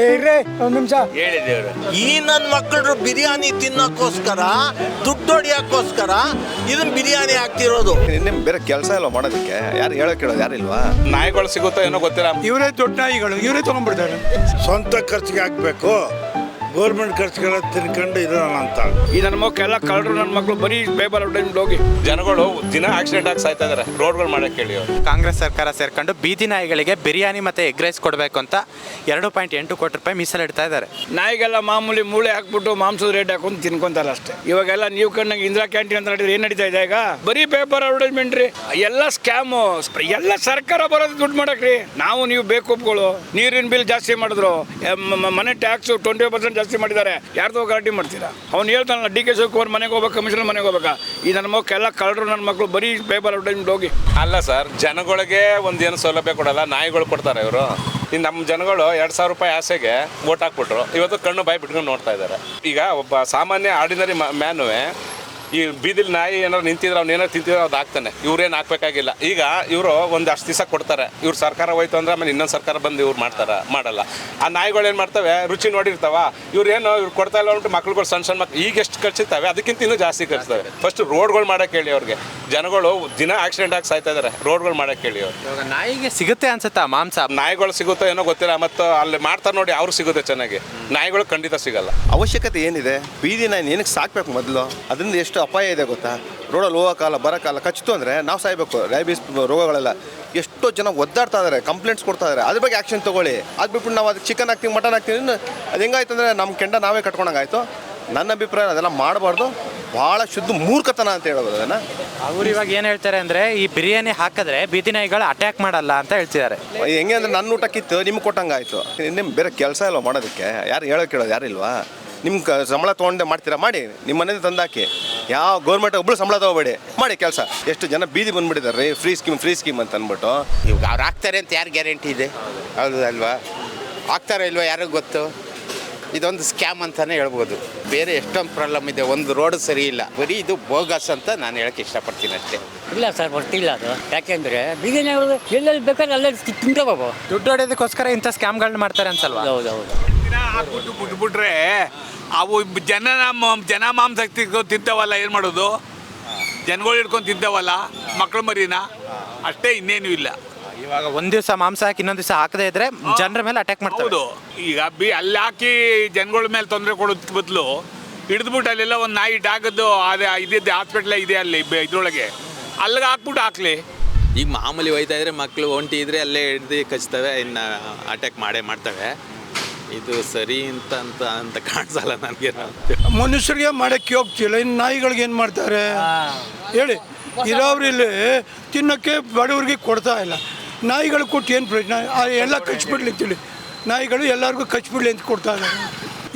ಇರ್ರಿ ಒಂದು ನಿಮಿಷ. ಹೇಳಿದೇವ್ರು ಈ ನನ್ನ ಮಕ್ಕಳು ಬಿರಿಯಾನಿ ತಿನ್ನೋಕ್ಕೋಸ್ಕರ ದುಡ್ಡು ಹೊಡಿಯೋಕ್ಕೋಸ್ಕರ ಇದನ್ನ ಬಿರಿಯಾನಿ ಹಾಕ್ತಿರೋದು. ನಿಮ್ ಬೇರೆ ಕೆಲಸ ಇಲ್ಲ ಮಾಡೋದಕ್ಕೆ? ಯಾರು ಹೇಳಕ್ ಕೇಳೋದು ಯಾರಿಲ್ವಾ ನಾಯಿಗಳು ಸಿಗುತ್ತೋ ಏನೋ ಗೊತ್ತಿಲ್ಲ. ಇವರೇ ದೊಡ್ಡ ನಾಯಿಗಳು ಇವರೇ ತಗೊಂಡ್ಬಿಡ್ತಾರೆ. ಸ್ವಂತ ಖರ್ಚಿಗೆ ಹಾಕಬೇಕು. ಗೌರ್ಮೆಂಟ್ ಖರ್ಚುಗಳ ತಿನ್ಕೊಂಡು ಇರೋಣ ಅಂತ. ಈ ನನ್ನ ಮಕ್ಕಳೆಲ್ಲ ಕಳ್ಳರು ನನ್ನ ಮಕ್ಕಳು ಬರೀ ಬೇಬಲ್ ಟೈಮ್ ಹೋಗಿ. ಜನಗಳು ದಿನ ಆಕ್ಸಿಡೆಂಟ್ ಆಗಿ ಸಾಯ್ತಾ ಇದಾರೆ. ರೋಡ್ಗಳು ಮಾಡಕ್ಕೆ ಕೇಳಿ ಅವರು. ಕಾಂಗ್ರೆಸ್ ಸರ್ಕಾರ ಸೇರ್ಕೊಂಡು ಬೀದಿ ನಾಯಿಗಳಿಗೆ ಬಿರಿಯಾನಿ ಮತ್ತೆ ಎಗ್ ರೈಸ್ ಕೊಡಬೇಕು ಅಂತ ಎರಡು ಪಾಯಿಂಟ್ ಎಂಟು ಕೋಟಿ ರೂಪಾಯಿ ಮೀಸಲಿಡ್ತಾ ಇದ್ದಾರೆ. ನಾಯಿಗೆಲ್ಲ ಮಾಮೂಲಿ ಮೂಳೆ ಹಾಕ್ಬಿಟ್ಟು ಮಾಂಸದ ರೇಟ್ ಹಾಕೊಂಡು ತಿನ್ಕೊಂತಾರ ಅಷ್ಟೇ. ಇವಾಗೆಲ್ಲ ನೀವು ಕಣ್ಣಾಗ ಇಂದಿರಾ ಕ್ಯಾಂಟೀನ್ ಅಂತ ನಡೆದ್ರೆ ಏನು ನಡೀತಾ ಇದೆ ಈಗ? ಬರೀ ಪೇಪರ್ ಅಡ್ವರ್ಟೈಸ್ಮೆಂಟ್ ರೀ ಎಲ್ಲ ಸ್ಕ್ಯಾಮು ಎಲ್ಲ ಸರ್ಕಾರ ಬರೋದು ದುಡ್ಡು ಮಾಡಕ್ರಿ ನಾವು ನೀವು ಬೇಕೊಪ್ಗಳು ನೀರಿನ ಬಿಲ್ ಜಾಸ್ತಿ ಮಾಡಿದ್ರು. ಮನೆ ಟ್ಯಾಕ್ಸ್ ಟ್ವೆಂಟಿ ಪರ್ಸೆಂಟ್ ಜಾಸ್ತಿ ಮಾಡಿದ್ದಾರೆ. ಯಾರ್ದೋ ಗಲಾಟೆ ಮಾಡ್ತೀರಾ? ಅವ್ನು ಹೇಳ್ತಾನಲ್ಲ, ಡಿ ಕೆ ಶಿವಕುಮಾರ್ ಮನೆಗೆ ಹೋಗ್ಬೇಕು, ಕಮಿಷನರ್ ಮನೆಗೆ ಹೋಗ್ಬೇಕಾ. ಈ ನನ್ನ ಮಕ್ಕಳೆಲ್ಲ ಕಳ್ಳರು, ನನ್ನ ಮಕ್ಕಳು ಬರೀ ಪೇಪರ್ ಅಡ್ವರ್ಟೈಸ್ಮೆಂಟ್ ಹೋಗಿ. ಅಲ್ಲ ಸರ್, ಜನಗಳಿಗೆ ಒಂದೇನು ಸೌಲಭ್ಯ ಕೊಡಲ್ಲ, ನಾಯಿಗಳು ಕೊಡ್ತಾರೆ ಇವರು. ಇನ್ನು ನಮ್ಮ ಜನಗಳು ಎರಡು ಸಾವಿರ ರೂಪಾಯಿ ಆಸೆಗೆ ಓಟ್ ಹಾಕ್ಬಿಟ್ರು. ಇವತ್ತು ಕಣ್ಣು ಬಾಯಿ ಬಿಟ್ಕೊಂಡು ನೋಡ್ತಾ ಇದ್ದಾರೆ. ಈಗ ಒಬ್ಬ ಸಾಮಾನ್ಯ ಆರ್ಡಿನರಿ ಮ್ಯಾನುವೆ ಈ ಬೀದಿಲಿ ನಾಯಿ ಏನಾರು ನಿಂತಿದ್ರೆ ಅವ್ನು ಏನಾರು ತಿಂತಿದ್ರೆ ಅದು ಹಾಕ್ತಾನೆ. ಇವ್ರೇನು ಹಾಕ್ಬೇಕಾಗಿಲ್ಲ. ಈಗ ಇವರು ಒಂದು ಅಷ್ಟು ದಿವಸ ಕೊಡ್ತಾರೆ. ಇವ್ರು ಸರ್ಕಾರ ಹೋಯ್ತು ಅಂದ್ರೆ ಆಮೇಲೆ ಇನ್ನೊಂದು ಸರ್ಕಾರ ಬಂದು ಇವ್ರು ಮಾಡ್ತಾರೆ ಮಾಡಲ್ಲ. ಆ ನಾಯಿಗಳು ಏನು ಮಾಡ್ತವೆ? ರುಚಿ ನೋಡಿರ್ತಾವ. ಇವ್ರು ಏನು ಇವ್ರು ಕೊಡ್ತಾ ಇಲ್ಲ ಅಂದ್ಬಿಟ್ಟು ಮಕ್ಳುಗಳು ಸಣ್ಣ ಸಣ್ಣ ಮಕ್ಳು ಈಗ ಎಷ್ಟು ಖರ್ಚಿರ್ತವೆ ಅದಕ್ಕಿಂತ ಇನ್ನೂ ಜಾಸ್ತಿ ಖರ್ಚಿರ್ತವೆ ಫಸ್ಟ್ ರೋಡ್ಗಳು ಮಾಡಕ್ಕೆ ಹೇಳಿ ಅವ್ರಿಗೆ. ಜನಗಳು ದಿನ ಆಕ್ಸಿಡೆಂಟ್ ಆಗಿ ಸಾಯ್ತಾ ಇದ್ದಾರೆ ರೋಡ್ಗಳು ಮಾಡಕ್ಕೆ ಹೇಳಿ ಅವ್ರು. ಇವಾಗ ನಾಯಿಗೆ ಸಿಗುತ್ತೆ ಅನ್ಸುತ್ತಾ ಮಾಂಸ? ನಾಯಿಗಳು ಸಿಗುತ್ತೋ ಏನೋ ಗೊತ್ತಿಲ್ಲ. ಮತ್ತು ಅಲ್ಲಿ ಮಾಡ್ತಾರೆ ನೋಡಿ ಅವ್ರು ಸಿಗುತ್ತೆ ಚೆನ್ನಾಗಿ. ನಾಯಿಗಳು ಖಂಡಿತ ಸಿಗಲ್ಲ. ಅವಶ್ಯಕತೆ ಏನಿದೆ? ಬೀದಿ ನಾಯಿ ಏನಕ್ಕೆ ಸಾಕ್ಬೇಕು ಮೊದಲು? ಅದರಿಂದ ಎಷ್ಟು ಅಪಾಯ ಇದೆ ಗೊತ್ತಾ? ರೋಡಲ್ಲಿ ಹೋಗೋಕಾಲ ಬರೋಕಾಲ ಕಚ್ಚಿತು ಅಂದರೆ ನಾವು ಸಾಯ್ಬೇಕು. ರೈಬೀಸ್ ರೋಗಗಳೆಲ್ಲ ಎಷ್ಟೋ ಜನ ಒದ್ದಾಡ್ತಾ ಇದ್ದಾರೆ ಕಂಪ್ಲೇಂಟ್ಸ್ ಕೊಡ್ತಾ ಇದ್ದಾರೆ ಅದ್ರ ಬಗ್ಗೆ ಆ್ಯಕ್ಷನ್ ತೊಗೊಳ್ಳಿ. ಅದು ಬಿಟ್ಬಿಟ್ಟು ನಾವು ಅದಕ್ಕೆ ಚಿಕನ್ ಹಾಕ್ತೀವಿ ಮಟನ್ ಹಾಕ್ತೀವಿ ಇನ್ನು ಅದು ಹೆಂಗಾಯ್ತು ಅಂದರೆ ನಮ್ಮ ಕೆಂಡ ನಾವೇ ಕಟ್ಕೊಂಡಂಗಾಯ್ತು ನನ್ನ ಅಭಿಪ್ರಾಯ ಅದೆಲ್ಲ ಮಾಡಬಾರ್ದು. ಭಾಳ ಶುದ್ಧ ಮೂರ್ಖತನ ಅಂತ ಹೇಳ್ಬೋದು ಅದನ್ನು. ಅವ್ರು ಇವಾಗ ಏನು ಹೇಳ್ತಾರೆ ಅಂದ್ರೆ ಈ ಬಿರಿಯಾನಿ ಹಾಕಿದ್ರೆ ಬೀದಿ ನಾಯಿಗಳು ಅಟ್ಯಾಕ್ ಮಾಡಲ್ಲ ಅಂತ ಹೇಳ್ತಿದ್ದಾರೆ. ಹೆಂಗೆ ಅಂದ್ರೆ ನನ್ನ ಊಟಕ್ಕಿತ್ತು ನಿಮ್ಗೆ ಕೊಟ್ಟಂಗಾಯ್ತು ನಿಮ್ಮ ಬೇರೆ ಕೆಲಸ ಇಲ್ಲ ಮಾಡೋದಕ್ಕೆ. ಯಾರು ಹೇಳೋಕೆ ಹೇಳೋದು ಯಾರಿಲ್ವಾ ನಿಮ್ಮ ಸಂಬಳ ತೊಗೊಂಡೆ ಮಾಡ್ತೀರಾ? ಮಾಡಿ ನಿಮ್ಮ ಮನೇಲಿ ತಂದಾಕಿ. ಯಾವ ಗೌರ್ಮೆಂಟ್ ಒಬ್ಳು ಸಂಬಳ ತಗೋಬೇಡಿ. ಮಾಡಿ ಕೆಲಸ. ಎಷ್ಟು ಜನ ಬೀದಿ ಬಂದ್ಬಿಟ್ಟಿದ್ದಾರೆ. ರೀ ಫ್ರೀ ಸ್ಕೀಮ್ ಫ್ರೀ ಸ್ಕೀಮ್ ಅಂತ ಅಂದ್ಬಿಟ್ಟು. ಇವಾಗ ಅವ್ರು ಆಗ್ತಾರೆ ಅಂತ ಯಾರು ಗ್ಯಾರಂಟಿ ಇದೆ? ಹೌದು ಅಲ್ವಾ? ಇಲ್ವಾ ಇಲ್ವೋ ಯಾರಿಗೂ ಗೊತ್ತು? ಇದೊಂದು ಸ್ಕ್ಯಾಮ್ ಅಂತಾನೆ ಹೇಳ್ಬೋದು. ಬೇರೆ ಎಷ್ಟೊಂದು ಪ್ರಾಬ್ಲಮ್ ಇದೆ ಒಂದು ರೋಡ್ ಸರಿ ಇಲ್ಲ. ಬರೀ ಇದು ಬೋಗಸ್ ಅಂತ ನಾನು ಹೇಳಕ್ಕೆ ಇಷ್ಟಪಡ್ತೀನಿ ಅಷ್ಟೇ. ಇಲ್ಲ ಸರ್ ಬರ್ತಿಲ್ಲ ಅದು. ಯಾಕೆಂದ್ರೆ ಬೀದಿನವರು ಎಲ್ಲೆಲ್ಲಿ ಬೇಕಾದ್ರೆ ಅಲ್ಲೇ ತಿಂತಬೇಕು ದುಡ್ಡು ಹೊಡೆಯೋದಕ್ಕೋಸ್ಕರ ಇಂಥ ಸ್ಕ್ಯಾಮ್ಗಳನ್ನ ಮಾಡ್ತಾರೆ ಅನ್ಸಲ್ವಾ? ಹೌದು ಹೌದು. ಹಾಕ್ಬಿಟ್ಟು ಬಿಟ್ಬಿಟ್ರೆ ಅವು ಜನ ಜನ ಮಾಂಸ ತಿಂತಾವಲ್ಲ ಏನು ಮಾಡೋದು? ಜನಗಳು ಹಿಡ್ಕೊಂಡು ತಿಂತಾವಲ್ಲ ಮಕ್ಳು ಮರಿನ? ಅಷ್ಟೇ ಇನ್ನೇನು ಇಲ್ಲ. ಇವಾಗ ಒಂದ್ ದಿವಸ ಮಾಂಸ ಹಾಕಿ ಇನ್ನೊಂದ್ ದಿವಸ ಹಾಕದೇ ಇದ್ರೆ ಜನರ ಮೇಲೆ ಅಟ್ಯಾಕ್ ಮಾಡ್ತಾರೆ. ಹೌದು. ಈಗ ಬಿ ಅಲ್ಲಿ ಹಾಕಿ ಜನಗಳ ಮೇಲೆ ತೊಂದರೆ ಕೊಡೋದ್ ಬದಲು ಹಿಡಿದ್ಬಿಟ್ಟು ಅಲ್ಲೆಲ್ಲ ಒಂದು ನಾಯಿ ಡಾಗದ್ದು ಅದೇ ಇದಿದ್ದೆ ಹಾಸ್ಪಿಟ್ಲ ಇದೆ ಅಲ್ಲಿ ಬೆ- ಇದ್ರೊಳಗೆ. ಅಲ್ಲಿಗೆ ಹಾಕ್ಬಿಟ್ಟು ಹಾಕ್ಲಿ. ಈಗ ಮಾಮೂಲಿ ಹೋಯ್ತಾ ಇದ್ರೆ ಮಕ್ಕಳು ಒಂಟಿ ಇದ್ರೆ ಅಲ್ಲೇ ಹಿಡ್ದು ಕಚ್ತವೆ ಇನ್ನು ಅಟ್ಯಾಕ್ ಮಾಡೇ ಮಾಡ್ತವೆ. ಇದು ಸರಿ ಅಂತ ಅಂತ ಅಂತ ಕಾಣಿಸಲ್ಲ ನನಗೆ. ಮನುಷ್ಯರಿಗೆ ಮಾಡಕ್ಕೆ ಹೋಗ್ತಿಲ್ಲ ಇನ್ನು ನಾಯಿಗಳಿಗೆ ಏನು ಮಾಡ್ತಾರೆ? ಹೇಳಿ. ಇರೋವ್ರಿಲ್ಲಿ ತಿನ್ನೋಕ್ಕೆ ಬಡವ್ರಿಗೆ ಕೊಡ್ತಾ ಇಲ್ಲ. ನಾಯಿಗಳು ಕೊಟ್ಟು ಏನು ಪ್ರಯೋಜನ? ಆ ಎಲ್ಲ ಕಚ್ಬಿಡ್ಲಿ ತಿಳಿ ನಾಯಿಗಳು ಎಲ್ಲರಿಗೂ ಕಚ್ಬಿಡ್ಲಿ ಅಂತ ಕೊಡ್ತಾ ಇದ್ದಾರೆ.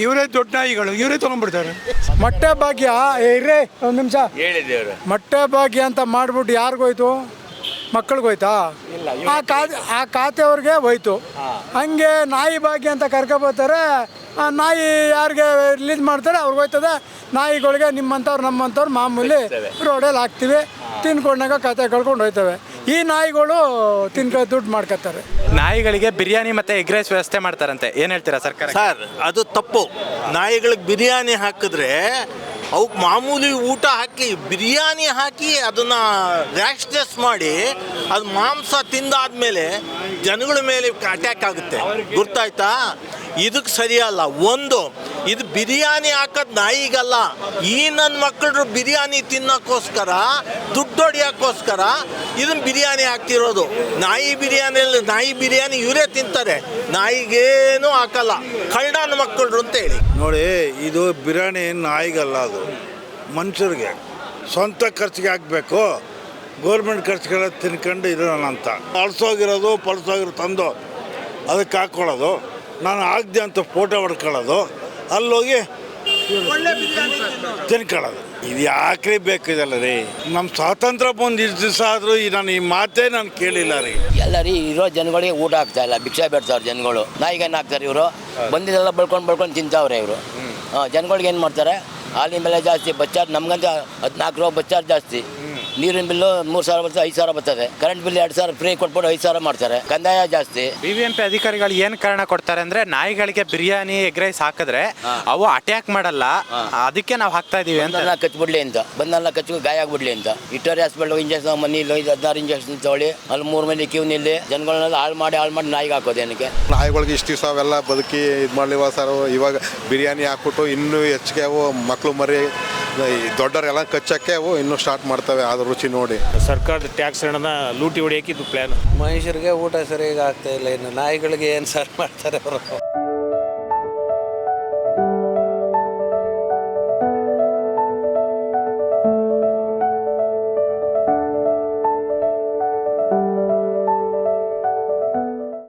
ಇವರೇ ದೊಡ್ಡ ನಾಯಿಗಳು. ಇವರೇ ತೊಗೊಂಡ್ಬಿಡ್ತಾರೆ. ಮೊಟ್ಟೆ ಭಾಗ್ಯ ರೇ ಒಂದು ನಿಮಿಷ. ಮೊಟ್ಟೆ ಭಾಗ್ಯ ಅಂತ ಮಾಡ್ಬಿಟ್ಟು ಯಾರಿಗೋಯ್ತು? ಮಕ್ಕಳಿಗೋಯ್ತಾ ಆ ಖಾತೆ ಆ ಖಾತೆಯವ್ರಿಗೆ ಹೋಯ್ತು. ಹಂಗೆ ನಾಯಿ ಭಾಗ್ಯ ಅಂತ ಕರ್ಕೊಬೋತಾರೆ ಆ ನಾಯಿ ಯಾರಿಗೆ ರಿಲೀಸ್ ಮಾಡ್ತಾರೆ ಅವ್ರಿಗೆ ಹೋಯ್ತದೆ. ನಾಯಿಗಳಿಗೆ ನಿಮ್ಮಂಥವ್ರು ನಮ್ಮಂಥವ್ರು ಮಾಮೂಲಿ ರೋಡಲ್ಲಿ ಹಾಕ್ತೀವಿ. ತಿನ್ಕೊಂಡಾಗ ಖಾತೆ ಕಳ್ಕೊಂಡು ಹೋಯ್ತವೆ. ಈ ನಾಯಿಗಳು ತಿನ್ಕೊ ದುಡ್ಡು ಮಾಡ್ಕೊತಾರೆ ನಾಯಿಗಳಿಗೆ ಬಿರಿಯಾನಿ ಮತ್ತೆ ಎಗ್ ರೈಸ್ ವ್ಯವಸ್ಥೆ ಮಾಡ್ತಾರಂತೆ. ಏನು ಹೇಳ್ತೀರಾ ಸರ್ಕಾರ? ಸರ್ ಅದು ತಪ್ಪು. ನಾಯಿಗಳಿಗೆ ಬಿರಿಯಾನಿ ಹಾಕಿದ್ರೆ ಅವಕ್ಕೆ ಮಾಮೂಲಿ ಊಟ ಹಾಕಿ, ಬಿರಿಯಾನಿ ಹಾಕಿ ಅದನ್ನ ರ್ಯಾಶ್ನೆಸ್ ಮಾಡಿ, ಅದು ಮಾಂಸ ತಿಂದಾದ್ಮೇಲೆ ಜನಗಳ ಮೇಲೆ ಅಟ್ಯಾಕ್ ಆಗುತ್ತೆ. ಗೊತ್ತಾಯ್ತಾ ಇದಕ್ಕೆ ಸರಿಯಲ್ಲ. ಒಂದು, ಇದು ಬಿರಿಯಾನಿ ಹಾಕೋದು ನಾಯಿಗಲ್ಲ. ಈ ನನ್ನ ಮಕ್ಕಳು ಬಿರಿಯಾನಿ ತಿನ್ನೋಕ್ಕೋಸ್ಕರ, ದುಡ್ಡು ಹೊಡಿಯೋಕ್ಕೋಸ್ಕರ ಇದನ್ನ ಬಿರಿಯಾನಿ ಹಾಕ್ತಿರೋದು. ನಾಯಿ ಬಿರಿಯಾನಿಯಲ್ಲಿ ನಾಯಿ ಬಿರಿಯಾನಿ ಇವರೇ ತಿಂತಾರೆ. ನಾಯಿಗೇನು ಹಾಕಲ್ಲ. ಕಳ್ಳನ ಮಕ್ಕಳು ಅಂತ ಹೇಳಿ ನೋಡಿ, ಇದು ಬಿರಿಯಾನಿ ನಾಯಿಗಲ್ಲ ಅದು. ಮನುಷ್ಯರಿಗೆ ಸ್ವಂತ ಖರ್ಚಿಗೆ ಹಾಕಬೇಕು. ಗೌರ್ಮೆಂಟ್ ಖರ್ಚುಗಳ ತಿನ್ಕೊಂಡು ಇರೋಣ ಅಂತ. ಅಳ್ಸೋಗಿರೋದು ತಂದು ಅದಕ್ಕೆ ಹಾಕ್ಕೊಳ್ಳೋದು. ನಾನು ಆಗದೆ ಅಂತ ಫೋಟೋ ಹೊಡ್ಕೊಳ್ಳೋದು. ಅಲ್ಲೋಗಿ ತಿನ್ಕೊಳ್ಳೋದು ಇದು ಯಾಕ್ರಿ ಬೇಕಿದಲ್ಲ ಇದಲ್ಲ ರೀ? ನಮ್ಮ ಸ್ವಾತಂತ್ರ್ಯ ಬಂದು ಇಷ್ಟು ದಿವಸ ಆದರೂ ಈ ನಾನು ಈ ಮಾತೇ ನಾನು ಕೇಳಿಲ್ಲ ರೀ. ಎಲ್ಲ ರೀ ಇರೋ ಜನಗಳಿಗೆ ಊಟ ಆಗ್ತಾ ಇಲ್ಲ. ಭಿಕ್ಷೆ ಬೇಡ್ತಾವ್ರ ಜನಗಳು. ನಾಯಿಗೇನು ಹಾಕ್ತಾರೆ ಇವರು? ಬಂದಿದ್ದೆಲ್ಲ ಬಳ್ಕೊಂಡು ಬಳ್ಕೊಂಡು ತಿಂತಾವ್ರೆ ಇವರು. ಹಾಂ ಜನಗಳಿಗೆ ಏನು ಮಾಡ್ತಾರೆ? ಹಾಲಿನ ಬೆಲೆ ಜಾಸ್ತಿ ಬಚ್ಚಾರ್ ನಮ್ಗಂತ ಹದಿನಾಲ್ಕು ರೂಪಾಯಿ ಬಚ್ಚಾರ್ ಜಾಸ್ತಿ. ನೀರಿನ ಬಿಲ್ಲು ಮೂರು ಸಾವಿರ ಬರ್ತದೆ ಐದು ಸಾವಿರ ಬರ್ತದೆ. ಕರೆಂಟ್ ಬಿಲ್ ಎರಡು ಸಾವಿರ ಫ್ರೀ ಕೊಟ್ಬಿಟ್ಟು ಐದು ಸಾವಿರ ಮಾಡ್ತಾರೆ. ಕಂದಾಯ ಜಾಸ್ತಿ. ಬಿ ಬಿ ಎಂ ಪಿ ಅಧಿಕಾರಿಗಳು ಏನು ಕಾರಣ ಕೊಡ್ತಾರೆ ಅಂದ್ರೆ ನಾಯಿಗಳಿಗೆ ಬಿರಿಯಾನಿ ಎಗ್ ರೈಸ್ ಹಾಕಿದ್ರೆ ಅವು ಅಟ್ಯಾಕ್ ಮಾಡಲ್ಲ. ಅದಕ್ಕೆ ನಾವು ಹಾಕ್ತಾ ಇದೀವಿ ಅಂತ. ಬಂದಲ್ಲ ಕಚ್ಬಿಡ್ಲಿ ಅಂತ. ಬಂದಲ್ಲ ಕಚ್ಚು ಗಾಯ ಆಗ್ಬಿಡ್ಲಿ ಅಂತ. ಇಟ್ಟರೆ ಹಾಸ್ಪಿಟಲ್ ಇಂಜೆಕ್ಷನ್ ಮನಿ ಇಲ್ಲ ಹದಿನಾರು ಇಂಜೆಕ್ಷನ್ ತಗೊಳ್ಳಿ. ಅಲ್ಲಿ ಮೂರು ಮಂದಿ ಕ್ಯೂ ನಿಲ್ಲಿ. ಜನಗಳನ್ನೆಲ್ಲ ಹಾಳು ಮಾಡಿ ಹಾಳು ಮಾಡಿ ನಾಯಿಗೆ ಹಾಕೋದು ಏನಕ್ಕೆ? ನಾಯಿಗಳಿಗೆ ಇಷ್ಟು ದಿವಸ ಅವೆಲ್ಲ ಬದುಕಿ ಇದು ಮಾಡಲಿವ ಸರ್ ಇವಾಗ ಬಿರಿಯಾನಿ ಹಾಕ್ಬಿಟ್ಟು ಇನ್ನೂ ಹೆಚ್ಚಿಗೆ ಅವು ಮಕ್ಕಳು ಮರಿ ದೊಡ್ಡವರೆಲ್ಲ ಕಚ್ಚಕ್ಕೆ ಅವು ಇನ್ನೂ ಸ್ಟಾರ್ಟ್ ಮಾಡ್ತವೆ ಅದ್ರ ರುಚಿ ನೋಡಿ. ಸರ್ಕಾರದ ಟ್ಯಾಕ್ಸ್ ಹಣನ ಲೂಟಿ ಹೊಡಿಯೋಕೆ ಇದು ಪ್ಲ್ಯಾನ್ ಮನುಷ್ಯರಿಗೆ ಊಟ ಸರಿಯಾಗಿ ಆಗ್ತಾ ಇಲ್ಲ ಇನ್ನು ನಾಯಿಗಳಿಗೆ ಏನು ಸರ್ ಮಾಡ್ತಾರೆ ಅವರು?